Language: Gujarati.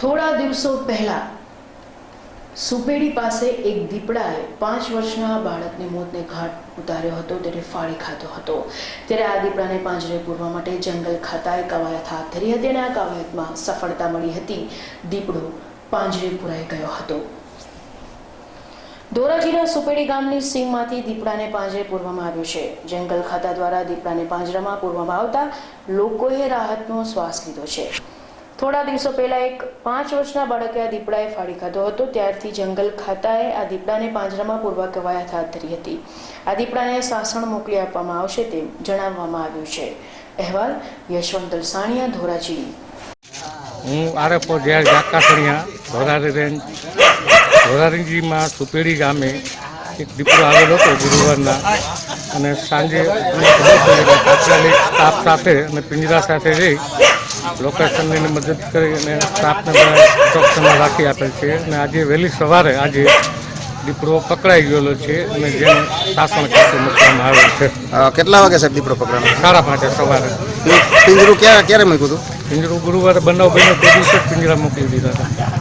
થોડા દિવસો પહેલા સુપેડી પાસે એક દીપડાએ પાંચ વર્ષના બાળકને મોતને ઘાટ ઉતાર્યો હતો, તેને ફાળી ખાધો હતો. ત્યારે આ દીપડાને પાંજરે પૂરવા માટે જંગલ ખાતાએ કવાયત હાથ ધરી હતી અને આ કવાયતમાં સફળતા મળી હતી. દીપડો પાંજરે પુરાઈ ગયો હતો. ધોરાજીના સુપેડી ગામની સીમમાંથી દીપડાને પાંજરે પૂરવામાં આવ્યો છે. જંગલ ખાતા દ્વારા દીપડાને પાંજરામાં પૂરવામાં આવતા લોકોએ રાહતનો શ્વાસ લીધો છે. થોડા દિવસો પહેલા એક પાંચ વર્ષના બાળકે આ દીપડાએ ફાડી ખાધો હતો. ત્યારથી જંગલ ખાતાએ આ દીપડાને પાંજરામાં પૂરવા કવાયત હાથ ધરી હતી. આ દીપડાને સાસણ મોકલી આપવામાં આવશે તેમ જણાવવામાં આવ્યું છે. અહેવાલ યશવંત દલસાણીયા ધોરાજી. હું RFO J R Jakasaniya Dhorari range ધોરારીજીમાં Supedi ગામે એક દીપડો આવેલો હતો ગુરુવારના. અને સાંજે સ્ટાફ સાથે અને પિંજરા સાથે જઈ લોકેશનની મદદ કરી અને સ્ટાફને બધા ઇન્સ્ટ્રક્શનો રાખી આપેલ છે અને આજે વહેલી સવારે આજે દીપડો પકડાઈ ગયેલો છે અને જેને શાસન ખાતે મૂકવામાં આવેલ છે. કેટલા વાગે સાહેબ દીપડો પકડાયો? સાડા પાંચે સવારે. પિંજરું ક્યારે ક્યારે મૂક્યું હતું? પિંજરું ગુરુવારે બનાવ બન્યો તે દિવસે પિંજરા મોકલી દીધા હતા.